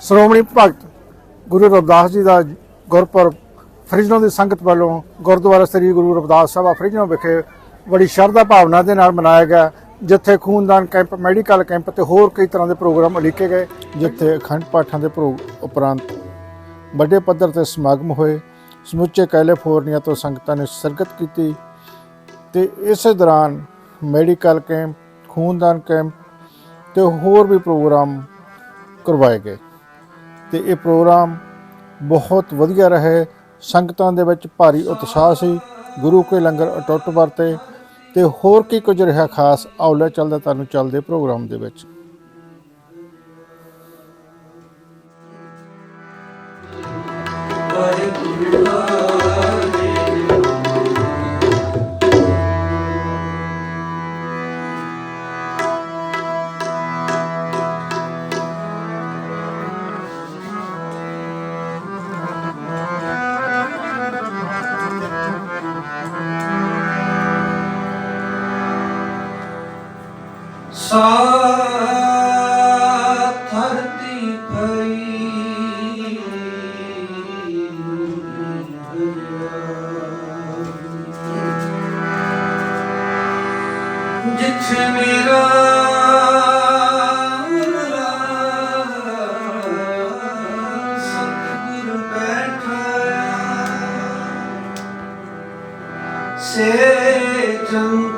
ਸ਼੍ਰੋਮਣੀ ਭਗਤ ਗੁਰੂ ਰਵਿਦਾਸ ਜੀ ਦਾ Gurpurab, Fresno ਦੀ ਸੰਗਤ ਵੱਲੋਂ ਗੁਰਦੁਆਰਾ ਸ੍ਰੀ ਗੁਰੂ ਰਵਿਦਾਸ ਸਭਾ ਫਰਿਜਨੋ ਵਿਖੇ ਬੜੀ ਸ਼ਰਧਾ ਭਾਵਨਾ ਦੇ ਨਾਲ ਮਨਾਇਆ ਗਿਆ, ਜਿੱਥੇ ਖੂਨਦਾਨ ਕੈਂਪ, ਮੈਡੀਕਲ ਕੈਂਪ ਤੇ ਹੋਰ ਕਈ ਤਰ੍ਹਾਂ ਦੇ ਪ੍ਰੋਗਰਾਮ ਉਲੀਕੇ ਗਏ, ਜਿੱਥੇ ਅਖੰਡ ਪਾਠਾਂ ਦੇ ਪ੍ਰੋ- ਉਪਰੰਤ ਵੱਡੇ ਪੱਧਰ ਤੇ ਸਮਾਗਮ ਹੋਏ। ਸਮੁੱਚੇ ਕੈਲੀਫੋਰਨੀਆ ਤੋਂ ਸੰਗਤਾਂ ਨੇ ਸ਼ਿਰਕਤ ਕੀਤੀ ਤੇ ਇਸੇ ਦੌਰਾਨ ਮੈਡੀਕਲ ਕੈਂਪ, ਖੂਨਦਾਨ ਕੈਂਪ ਤੇ ਹੋਰ ਵੀ ਪ੍ਰੋਗਰਾਮ ਕਰਵਾਏ ਗਏ। ਤੇ ਇਹ ਪ੍ਰੋਗਰਾਮ ਬਹੁਤ ਵਧੀਆ ਰਹੇ। ਸੰਗਤਾਂ ਦੇ ਵਿੱਚ ਭਾਰੀ ਉਤਸ਼ਾਹ ਸੀ। ਗੁਰੂ ਕੇ ਲੰਗਰ ਅਟੁੱਟ ਵਰਤੇ ਤੇ ਹੋਰ ਕੀ ਕੁਝ ਰਿਹਾ ਖਾਸ? ਆਉਲੇ ਚੱਲਦਾ ਤੁਹਾਨੂੰ ਚੱਲਦੇ ਪ੍ਰੋਗਰਾਮ ਦੇ ਵਿੱਚ। ਸਾ ਧਰਤੀ ਭਈ ਜਿੱਥੇ ਮੇਰਾ ਸੇ ਜੰਤ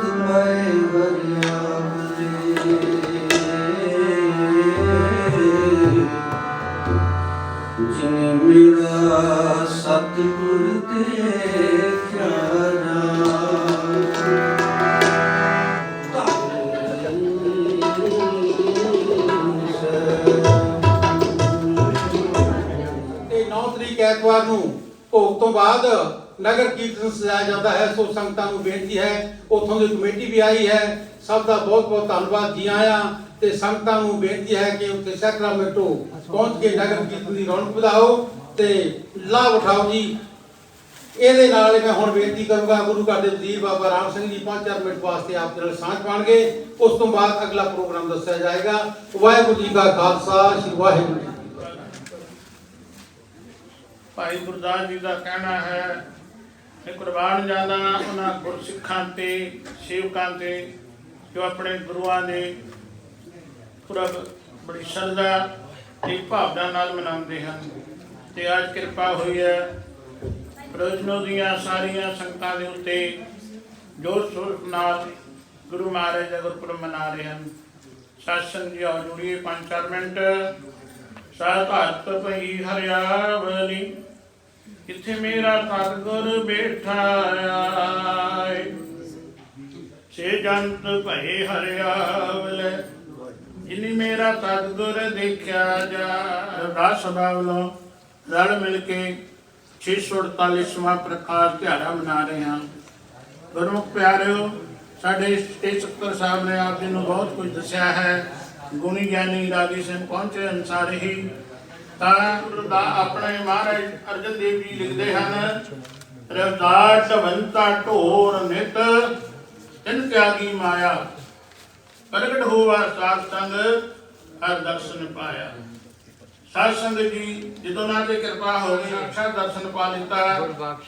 ਬਾਅਦ ਨਗਰ ਕੀਰਤਨ ਸਜਾਇਆ ਜਾਂਦਾ ਹੈ, ਸੋ ਸੰਗਤਾਂ ਨੂੰ ਬੇਨਤੀ ਹੈ, ਉਥੋਂ ਦੀ ਕਮੇਟੀ ਵੀ ਆਈ ਹੈ। ਸਭ ਦਾ ਬਹੁਤ ਬਹੁਤ ਧੰਨਵਾਦ, ਜੀ ਆਇਆਂ ਤੇ ਸੰਗਤਾਂ ਨੂੰ ਬੇਨਤੀ ਹੈ ਕਿ ਉੱਥੇ ਸੈਕਰਾਮੈਂਟੋ ਪਹੁੰਚ ਕੇ ਨਗਰ ਕੀਰਤਨ ਦੀ ਰੌਣਕ ਵਧਾਓ ਤੇ ਲਾਭ ਉਠਾਓ ਜੀ। ਇਹਦੇ ਨਾਲ ਮੈਂ ਹੁਣ ਬੇਨਤੀ ਕਰੂੰਗਾ, ਗੁਰੂ ਘਰ ਦੇ ਵਜ਼ੀਰ ਬਾਬਾ ਰਾਮ ਸਿੰਘ ਜੀ 5-4 ਮਿੰਟ ਵਾਸਤੇ ਆਪ ਦੇ ਨਾਲ ਸਾਂਝ ਪਾਣਗੇ। ਉਸ ਤੋਂ ਬਾਅਦ ਅਗਲਾ ਪ੍ਰੋਗਰਾਮ ਦੱਸਿਆ ਜਾਏਗਾ। ਵਾਹਿਗੁਰੂ ਜੀ ਕਾ ਖਾਲਸਾ, ਸ੍ਰੀ ਵਾਹਿਗੁਰੂ ਜੀ ਭਾਈ ਗੁਰਦਾਸ ਜੀ ਦਾ ਕਹਿਣਾ ਹੈ ਕਿ ਕੁਰਬਾਨ ਜਾਣਾ ਉਹਨਾਂ ਗੁਰਸਿੱਖਾਂ ਤੇ, ਸੇਵਕਾਂ ਤੇ, ਜੋ ਆਪਣੇ ਗੁਰੂਆਂ ਦੇ ਪੁਰਬ ਬੜੀ ਸ਼ਰਧਾ ਤੇ ਭਾਵਨਾ ਨਾਲ ਮਨਾਉਂਦੇ ਹਨ। ਤੇ ਅੱਜ ਕਿਰਪਾ ਹੋਈ ਹੈ ਪ੍ਰੋਜਨੋ ਦੀਆਂ ਸਾਰੀਆਂ ਸੰਗਤਾਂ ਦੇ ਉੱਤੇ ਜੋਰ ਸ਼ੋਰ ਨਾਲ ਗੁਰੂ ਮਹਾਰਾਜ ਦਾ ਗੁਰਪੁਰਬ ਮਨਾ ਰਹੇ ਹਨ। ਸਾਸੰਗ ਜੀ ਆਓ ਜੁੜੀਏ ਪੰਜ ਚਾਰ ਮਿੰਟ ਸਤਿ ਭਈ ਹਰਿਆਵਲੀ। ਕਿੱਥੇ ਮੇਰਾ ਸਤਿਗੁਰ ਬੈਠਾ ਆਏ। ਸੇ ਜੰਤ ਭਏ ਹਰਿਆਵਲੇ, ਜਿਨੀ ਮੇਰਾ ਸਤਿਗੁਰ ਦੇਖਿਆ ਜਾ ਅਰਦਾਸ ਸਭਾ ਵੱਲੋਂ ਰਲ ਮਿਲ ਕੇ 648ਵਾਂ ਪ੍ਰਕਾਸ਼ ਦਿਹਾੜਾ ਮਨਾ ਰਹੇ ਹਾਂ। ਗੁਰਮੁਖ ਪਿਆਰਿਓ, ਸਾਡੇ ਸਟੇਜ ਸੱਤਰ ਸਾਹਿਬ ਨੇ ਆਪ ਜੀ ਨੂੰ ਬਹੁਤ ਕੁਝ ਦੱਸਿਆ ਹੈ। ਗੁਣੀ ਗਿਆਨੀ ਰਾਗੀ ਸਿੰਘ ਪਹੁੰਚੇ ਅਨਸਾਰ ਹੀ, ਤਾਂ ਦਾ ਆਪਣੇ ਮਹਾਰਾਜ ਅਰਜਨ ਦੇਵ ਜੀ ਲਿਖਦੇ ਹਨ ਰਵਦਾਰ ਢਵੰਤਾ ਢੋਰ ਨਿਤ ਤਿਨ ਤਿਆਗੀ ਮਾਇਆ, ਪ੍ਰਗਟ ਹੋਵਾ ਸਾਧ ਸੰਗ, ਹਰ ਦਰਸ਼ਨ ਪਾਇਆ। ਸਾਧ ਸੰਗਤ ਜੀ, ਜਦੋਂ ਉਹਨਾਂ ਤੇ ਕਿਰਪਾ ਹੋ ਗਈ ਅਕਸ਼ਰ ਦਰਸ਼ਨ ਪਾ ਲਿੱਤਾ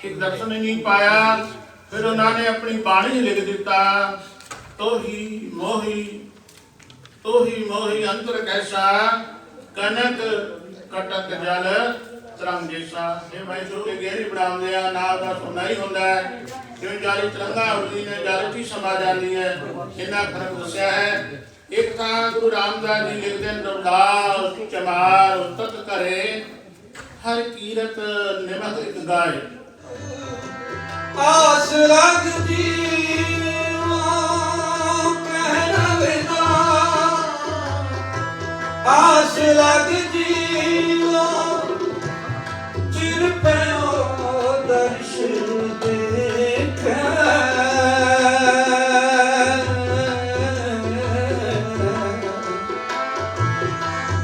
ਇੱਕ ਦਰਸ਼ਨ ਹੀ ਨਹੀਂ ਪਾਇਆ, ਫਿਰ ਉਹਨਾਂ ਨੇ ਆਪਣੀ ਬਾਣੀ ਲਿਖ ਦਿੱਤਾ, ਤੋਹੀ ਮੋਹੀ ਤੋਹੀ ਮੋਹੀ ਅੰਤਰ ਕੈਸਾ, ਕਨਕ ਕਟਕ ਜਲ ਤਰੰਗ ਜੈਸਾ। ਇਹ ਭਾਈ ਗੁਰੂ ਕੇ ਗਹਿਰੀ ਬੜਾਉਂਦੇ ਆ ਨਾ ਦਾ ਸੁਣਨਾ ਹੀ ਹੁੰਦਾ ਹੈ। ਜਿਵੇਂ ਜਾਲੀ ਤਰੰਗਾ ਹੁੰਦੀ ਨੇ ਜਾਲੀ ਕੀ ਸਮਾ ਜਾਂਦੀ ਹੈ। ਇਹਨਾਂ ਫ਼ਰਕ ਦੱਸਿਆ ਹੈ। ਇੱਕ ਤਾਂ ਗੁਰੂ ਰਾਮਦਾਸ ਜੀ ਲਿਖਦੇ ਨੇ, ਰਵਦਾਸ ਚਮਾਰ, ਉਤਤ ਕਰੇ ਹਰ ਕੀਰਤ ਨਿਮਕ ਇੱਕ ਗਾਏ। ਆਸ ਲੱਗਦੀ ਆਸ ਲੱਗਦੀ ਚਿਰ ਪਿਓ ਦਰਸ਼ਨ ਦੇਖੈ।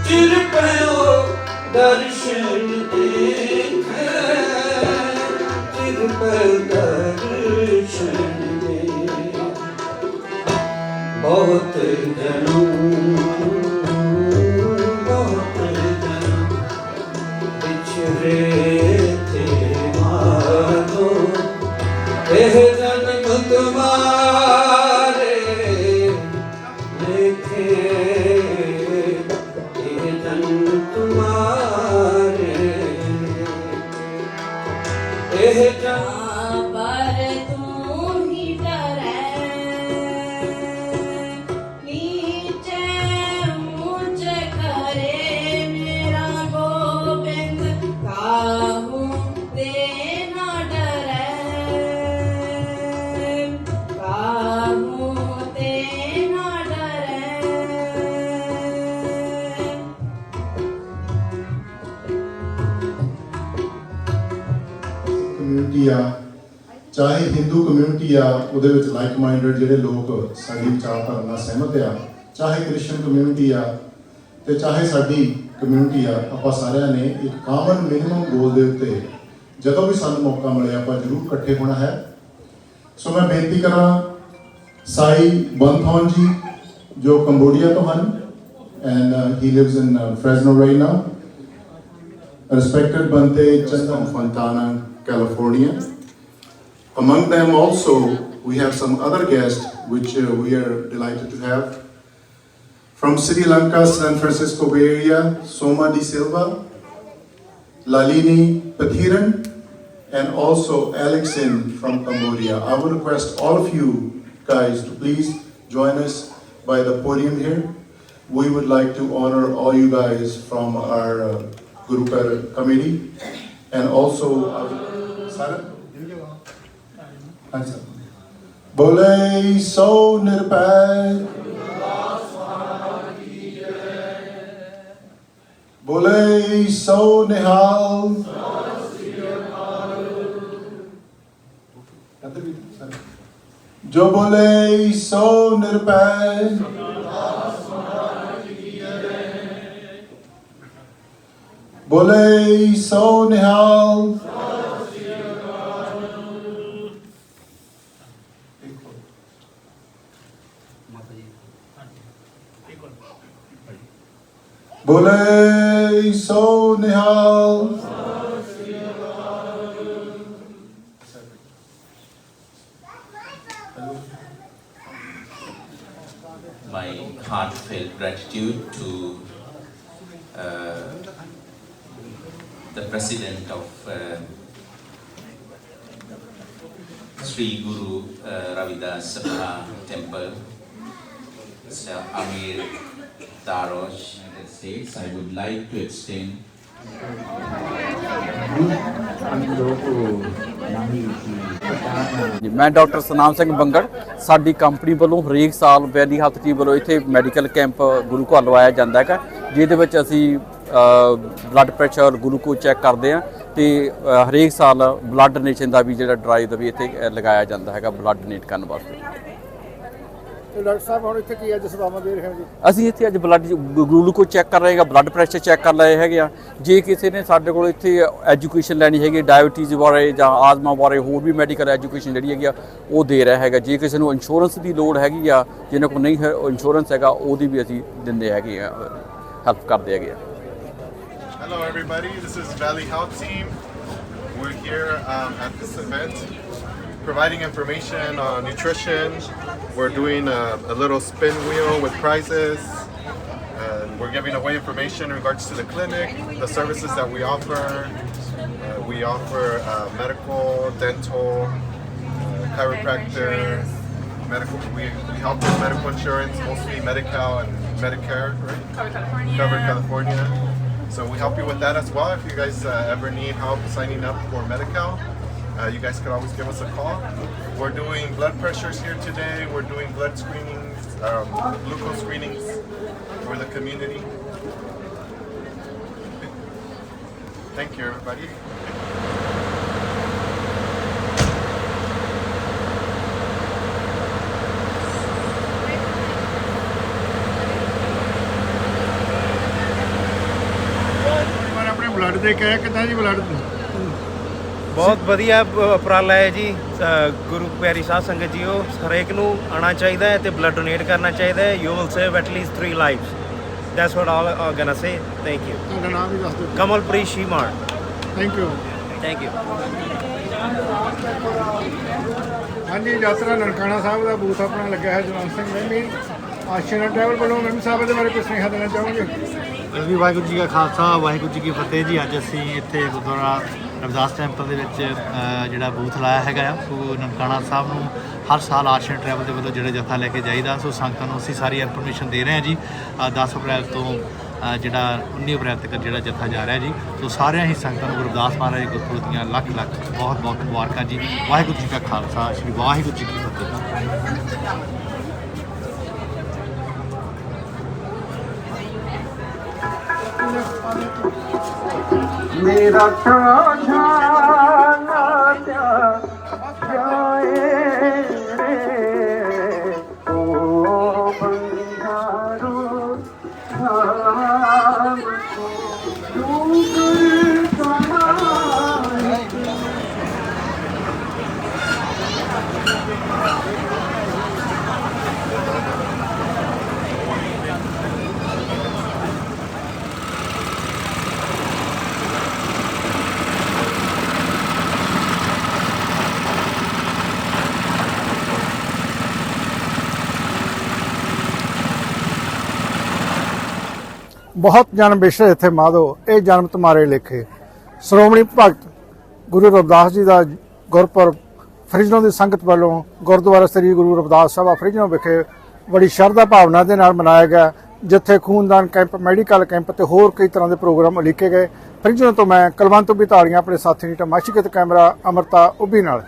ਚਿਰ ਪਿਓ ਦਰਸ਼ਨ ਦੇਖੈ, ਚਿਰ ਪਿਓ ਦਰਸ਼ਨ ਦੇਖੈ। ਬਹੁਤ ਜਨੂ ਚਾਹੇ ਹਿੰਦੂ ਕਮਿਊਨਿਟੀ ਆ ਉਹਦੇ ਵਿੱਚ ਲਾਈਕ ਮਾਈਂਡਡ ਜਿਹੜੇ ਲੋਕ ਸਾਡੀ ਵਿਚਾਰਧਾਰਾ ਨਾਲ ਸਹਿਮਤ ਆ ਚਾਹੇ ਕ੍ਰਿਸਚੀਅਨ ਕਮਿਊਨਿਟੀ ਆ ਤੇ ਚਾਹੇ ਸਾਡੀ ਕਮਿਊਨਿਟੀ ਆ ਆਪਾਂ ਸਾਰਿਆਂ ਨੇ ਇੱਕ ਕਾਮਨ ਮਿਨੀਮਮ ਗੋਲ ਦੇ ਉੱਤੇ ਜਦੋਂ ਵੀ ਸਾਨੂੰ ਮੌਕਾ ਮਿਲੇ ਆਪਾਂ ਜ਼ਰੂਰ ਇਕੱਠੇ ਹੋਣਾ ਹੈ ਸੋ ਮੈਂ ਬੇਨਤੀ ਕਰਾਂ ਸਾਈ ਬੰਥੌਨ ਜੀ ਜੋ ਕੰਬੋਡੀਆ ਤੋਂ ਹਨ and he lives in Fresno right now respected Bante Chandam Fontana, California. Among them also, we have some other guests which uh, we are delighted to have. From Sri Lanka, San Francisco Bay Area, Soma Di Silva, Lalini Pathiran, and also Alexin from Cambodia. I would request all of you guys to please join us by the podium here. We would like to honor all you guys from our uh, committee and also our Sarah? ਹਾਂਜੀ। Sir ਬੋਲੇ ਸੋ ਨਿਰਭੈ। ਬੋਲੇ ਸੋ ਨਿਹਾਲ। ਜੋ ਬੋਲੇ ਸੋ ਨਿਰਭੈ। ਬੋਲੇ ਸੋ ਨਿਹਾਲ। My heartfelt gratitude to uh, the president of uh, Sri Guru uh, Ravidas Sabha Temple, Sir Amir Darosh, United States. I would like to extend ਜੀ ਮੈਂ ਡਾਕਟਰ ਸਨਾਮ ਸਿੰਘ ਬੰਗੜ ਸਾਡੀ ਕੰਪਨੀ ਵੱਲੋਂ ਹਰੇਕ ਸਾਲ ਵੈਲੀ ਹੈਲਥ ਟੀਮ ਵੱਲੋਂ ਇੱਥੇ ਮੈਡੀਕਲ ਕੈਂਪ ਗੁਰੂ ਘਰ ਲਵਾਇਆ ਜਾਂਦਾ ਹੈਗਾ ਜਿਹਦੇ ਵਿੱਚ ਅਸੀਂ ਬਲੱਡ ਪ੍ਰੈਸ਼ਰ ਗਲੂਕੋਜ਼ ਚੈੱਕ ਕਰਦੇ ਆ ਤੇ ਅ, ਹਰੇਕ ਸਾਲ ਬਲੱਡ ਡੋਨੇਸ਼ਨ ਦਾ ਵੀ ਜਿਹੜਾ ਡਰਾਈਵ ਦਾ ਵੀ ਇੱਥੇ ਅ, ਲਗਾਇਆ ਜਾਂਦਾ ਹੈਗਾ ਬਲੱਡ ਡੋਨੇਟ ਕਰਨ ਵਾਸਤੇ ਤੇ ਡਾਕਟਰ ਸਾਹਿਬ ਹੁਣ ਇੱਥੇ ਕੀ ਅੱਜ ਸੇਵਾਵਾਂ ਦੇ ਰਹੇ ਹੋ ਜੀ ਅਸੀਂ ਇੱਥੇ ਅੱਜ ਬਲੱਡ ਗਲੂਕੋਜ਼ ਚੈੱਕ ਕਰ ਰਹੇ ਹੈਗਾ ਬਲੱਡ ਪ੍ਰੈਸ਼ਰ ਚੈੱਕ ਕਰ ਰਹੇ ਹੈਗੇ ਆ ਜੇ ਕਿਸੇ ਨੇ ਸਾਡੇ ਕੋਲ ਇੱਥੇ ਐਜੂਕੇਸ਼ਨ ਲੈਣੀ ਹੈਗੀ ਡਾਇਬੀਟੀਜ਼ ਬਾਰੇ ਜਾਂ ਆਜ਼ਮਾ ਬਾਰੇ ਹੋਰ ਵੀ ਮੈਡੀਕਲ ਐਜੂਕੇਸ਼ਨ ਜਿਹੜੀ ਹੈਗੀ ਆ ਉਹ ਦੇ ਰਿਹਾ ਹੈਗਾ ਜੇ ਕਿਸੇ ਨੂੰ ਇੰਸ਼ੋਰੈਂਸ ਦੀ ਲੋੜ ਹੈਗੀ ਆ ਜਿਹਨਾਂ ਕੋਲ ਨਹੀਂ ਹੈ ਇੰਸ਼ੋਰੈਂਸ ਹੈਗਾ ਉਹਦੀ ਵੀ ਅਸੀਂ ਦਿੰਦੇ ਹੈਗੇ ਆ ਹੈਲਪ ਕਰਦੇ ਹੈਗੇ ਆ Hello, everybody. This is Valley Health Team. We're here um, at this event providing information on nutrition. We're doing a, a little spin wheel with prizes. And we're giving away information in regards to the clinic, the services that we offer. Uh, we offer uh, medical, dental, uh, chiropractor, medical. We, we help with medical insurance, mostly Medi-Cal and Medicare, right? Cover California. Cover California. So we help you with that as well. If you guys uh, ever need help signing up for Medi-Cal, uh, you guys could always give us a call. We're doing blood pressures here today. We're doing blood screenings, um, glucose screenings for the community. Thank you, everybody. Blood દે કયા કદાચ ਬਹੁਤ ਵਧੀਆ ਪ- ਉਪਰਾਲਾ ਹੈ ਜੀ। ਅ, ਗੁਰੂ ਪਿਆਰੀ ਸਾਧ ਸੰਗਤ ਜੀਓ ਹਰੇਕ ਨੂੰ ਆਉਣਾ ਚਾਹੀਦਾ ਹੈ ਤੇ ਬਲੱਡ ਡੋਨੇਟ ਕਰਨਾ ਚਾਹੀਦਾ ਹੈ। You will save at least 3 lives that's what all are gonna say thank you ਤੁਹਾਡਾ ਨਾਮ ਵੀ ਦੱਸ ਦਿਓ। Kamalpreet Shimar thank you thank you ਹਾਂਜੀ ਯਾਤਰਾ ਨਨਕਾਣਾ ਸਾਹਿਬ ਦਾ ਬੂਥ ਆਪਣਾ ਲੱਗਿਆ ਹੈ ਜਵਾਨ ਸਿੰਘ ਮਹਿਮੀ। ਆਸ਼ੀਨਾ ਟਰੈਵਲ ਵੱਲੋਂ ਮਹਿਮੀ ਸਾਹਿਬ ਦੇ ਬਾਰੇ ਕੁਝ ਸੁਨੇਹਾ ਦੇਣਾ ਚਾਹੋਗੇ? ਜੀ ਵਾਹਿਗੁਰੂ ਜੀ ਕਾ ਖਾਲਸਾ ਵਾਹਿਗੁਰੂ ਜੀ ਕੀ ਫਤਿਹ ਜੀ। ਅੱਜ ਅਸੀਂ ਇੱਥੇ ਗੁਰਦੁਆਰਾ ਰਵਿਦਾਸ ਟੈਂਪਲ ਦੇ ਵਿੱਚ ਜਿਹੜਾ ਬੂਥ ਲਾਇਆ ਹੈਗਾ ਆ ਸੋ ਨਨਕਾਣਾ ਸਾਹਿਬ ਨੂੰ ਹਰ ਸਾਲ ਆਸ਼ੀਰ ਟਰੈਵਲ ਦੇ ਵੱਲੋਂ ਜਿਹੜਾ ਜੱਥਾ ਲੈ ਕੇ ਜਾਈਦਾ। ਸੋ ਸੰਗਤਾਂ ਨੂੰ ਅਸੀਂ ਸਾਰੀ ਇਨਫੋਰਮੇਸ਼ਨ ਦੇ ਰਹੇ ਹਾਂ ਜੀ। ਅ, 10 ਅਪ੍ਰੈਲ ਤੋਂ ਜਿਹੜਾ 19 ਅਪ੍ਰੈਲ ਤੱਕ ਜਿਹੜਾ ਜੱਥਾ ਜਾ ਰਿਹਾ ਜੀ। ਸੋ ਸਾਰਿਆਂ ਹੀ ਸੰਗਤਾਂ ਨੂੰ ਗੁਰਦਾਸ ਮਹਾਰਾਜ ਗੁਰਪੁਰਬ ਦੀਆਂ ਲੱਖ ਲੱਖ ਬਹੁਤ ਬਹੁਤ ਮੁਬਾਰਕਾਂ ਜੀ। ਵਾਹਿਗੁਰੂ ਜੀ ਕਾ ਖਾਲਸਾ ਸ੍ਰੀ ਵਾਹਿਗੁਰੂ ਜੀ ਕੀ ਫਤਿਹ। ਮੇਰਾ ਛਾਛਾ ਨਾਤਿਆ ਜਾਏ ਰੇ। ਓ ਬੰਗਾਰੂ ਨਾਮ ਕੋ ਬਹੁਤ ਜਨਮ ਬਿਸ਼ਰ ਇੱਥੇ ਮਾਧੋ, ਇਹ ਜਨਮ ਤੁਮਾਰੇ ਲੇਖੇ। ਸ਼੍ਰੋਮਣੀ ਭਗਤ ਗੁਰੂ ਰਵਿਦਾਸ ਜੀ ਦਾ ਗੁਰਪੁਰਬ, ਫਰਿਜਨੋਂ ਦੀ ਸੰਗਤ ਵੱਲੋਂ ਗੁਰਦੁਆਰਾ ਸ੍ਰੀ ਗੁਰੂ ਰਵਿਦਾਸ ਸਭਾ ਫਰਿਜਨੋ ਵਿਖੇ ਬੜੀ ਸ਼ਰਧਾ ਭਾਵਨਾ ਦੇ ਨਾਲ ਮਨਾਇਆ ਗਿਆ, ਜਿੱਥੇ ਖੂਨਦਾਨ ਕੈਂਪ, ਮੈਡੀਕਲ ਕੈਂਪ ਤੇ ਹੋਰ ਕਈ ਤਰ੍ਹਾਂ ਦੇ ਪ੍ਰੋਗਰਾਮ ਉਲੀਕੇ ਗਏ। ਫਰਿਜਨੋਂ ਤੋਂ ਮੈਂ ਕੁਲਵੰਤ ਉਬੀ ਧਾਲੀਆਂ ਆਪਣੇ ਸਾਥੀ ਨੀਟਾ ਮਾਸ਼ਿਕਤ ਕੈਮਰਾ, ਅਮਰਤਾ ਉਬੀ ਨਾਲ।